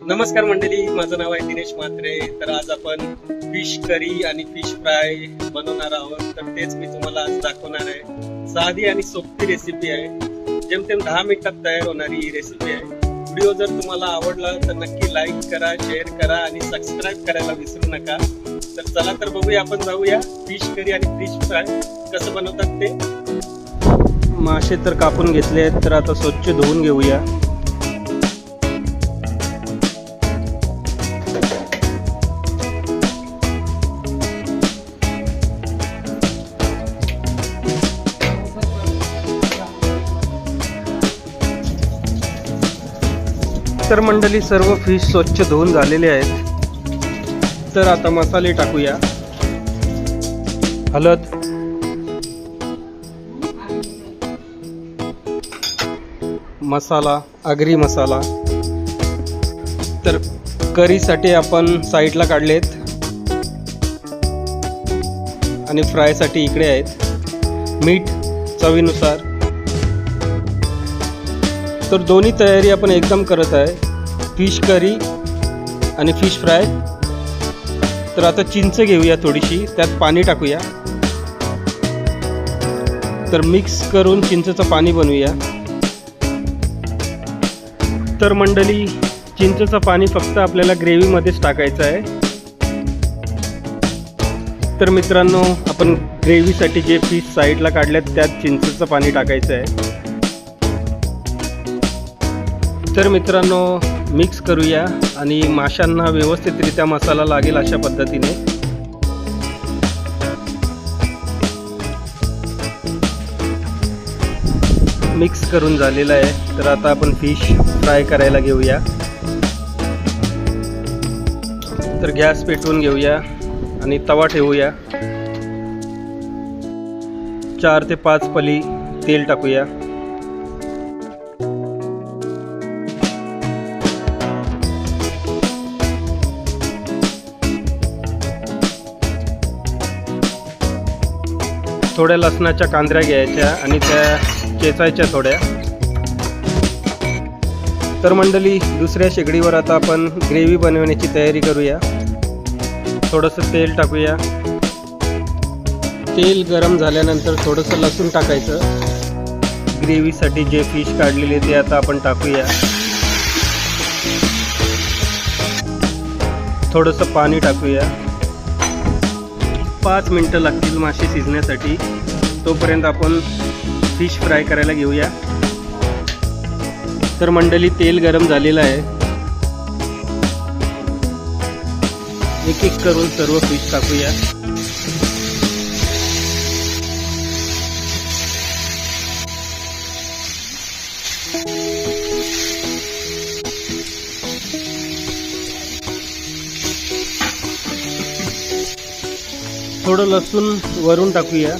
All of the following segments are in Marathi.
नमस्कार मंडळी माझं नाव आहे दिनेश म्हात्रे. तर आज आपण फिश करी आणि फिश फ्राय बनवणार आहोत. तर तेच मी तुम्हाला आज दाखवणार आहे. साधी आणि सोपी रेसिपी आहे. जेमतेम दहा मिनिटात तयार होणारी ही रेसिपी आहे. व्हिडिओ जर तुम्हाला आवडला तर नक्की लाईक करा शेअर करा आणि सबस्क्राईब करायला विसरू नका. तर चला तर बघूया आपण जाऊया फिश करी आणि फिश फ्राय कसं बनवतात ते. मासे तर कापून घेतले आहेत तर आता स्वच्छ धुवून घेऊया. तर मंडळी सर्व फिश स्वच्छ धुवून झालेले आहेत. तर आता मसाले टाकूया. हळद मसाला आगरी मसाला. तर करीसाठी आपण साईडला काढलेत. आणि फ्रायसाठी इकडे आहेत. मीठ चवीनुसार. तर दोन्ही तयारी आपण एकदम करत आहे. फिश करी आणि फिश फ्राय. तर आता चिंच घेऊया थोडीशी त्यात पाणी टाकूया. तर मिक्स करून चिंचेचं पाणी बनवूया. तर मंडळी चिंचेचं पाणी फक्त आपल्याला ग्रेव्हीमध्येच टाकायचं आहे. तर मित्रांनो आपण ग्रेव्हीसाठी जे फिश साईडला काढल्यात त्यात चिंचेचं पाणी टाकायचं आहे. तर मित्रांनो मिक्स करूया आणि माशांना व्यवस्थितरित्या मसाला लागेल अशा पद्धतीने. मिक्स करून झालेलं आहे. तर आता आपण फिश फ्राय करायला घेऊया. तर गॅस पेटवून घेऊया आणि तवा ठेवूया. चार ते पाच पली तेल टाकूया. थोड्या लसणाच्या कांद्र्या घ्यायच्या आणि त्या चेचायच्या थोड्या. तर मंडळी दुसऱ्या शेगडीवर आता आपण ग्रेव्ही बनवण्याची तयारी करूया. थोडंसं तेल टाकूया. तेल गरम झाल्यानंतर थोडंसं लसूण टाकायचं. ग्रेव्हीसाठी जे फिश काढलेले ते आता आपण टाकूया. थोडंसं पाणी टाकूया. पाच मिनटं लागतील मासे शिजण्यासाठी. तोपर्यंत आपण फिश फ्राय करायला घेऊया. तर मंडळी तेल गरम झालेलं आहे. एक एक करून सर्व फिश टाकूया थोडं लसूण वरून टाकूया.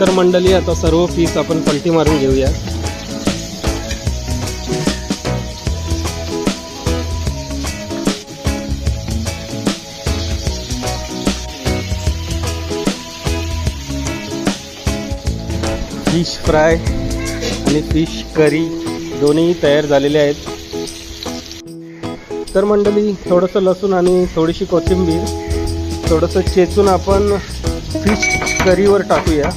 तर मंडळी आता सर्व पीस आपण पलटी मारून घेऊया. फिश फ्राय आणि फिश करी दोन्ही तयार झालेले आहेत. तर मंडळी थोडंसं लसूण आणि थोडीशी कोथिंबीर थोडंसं चेचून आपण फिश करीवर टाकूया.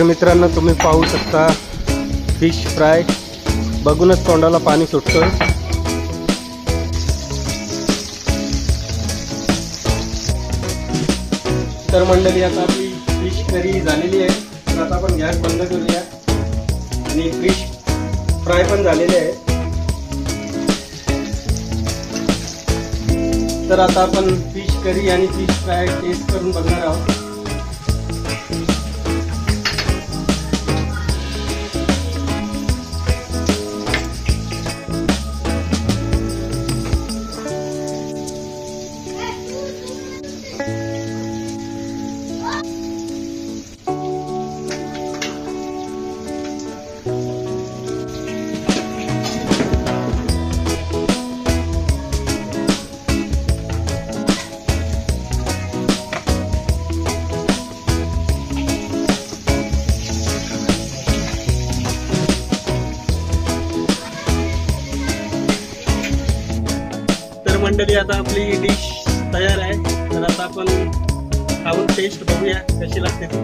तर मित्रांनो तुम्ही पाहू शकता फिश फ्राय बघूनच तोंडाला पाणी सुटतोय. तर मंडळी आता आपली फिश करी झालेली आहे. तर आता आपण गॅस बंद करूया. आणि फिश फ्राय पण झालेले आहे. तर आता आपण फिश करी आणि फिश फ्राय टेस्ट करून बघणार आहोत. मंडळी आता आपली डिश तयार आहे. तर आता आपण खाऊन टेस्ट बघूया कशी लागते ती.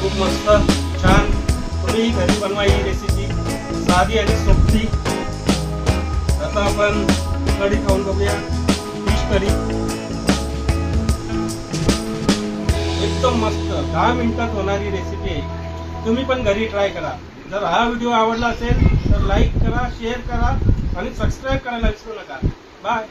खूप मस्त छान. कुणीही घरी बनवा ही रेसिपी साधी आणि सोपी. आता आपण कढी खाऊन बघूया. तरी. एकदम मस्त. दहा मिनिटात होणारी रेसिपी आहे तुम्ही पण घरी ट्राय करा. जर हा व्हिडिओ आवडला असेल तर लाईक करा शेअर करा आणि सबस्क्राईब करायला विसरू नका. बाय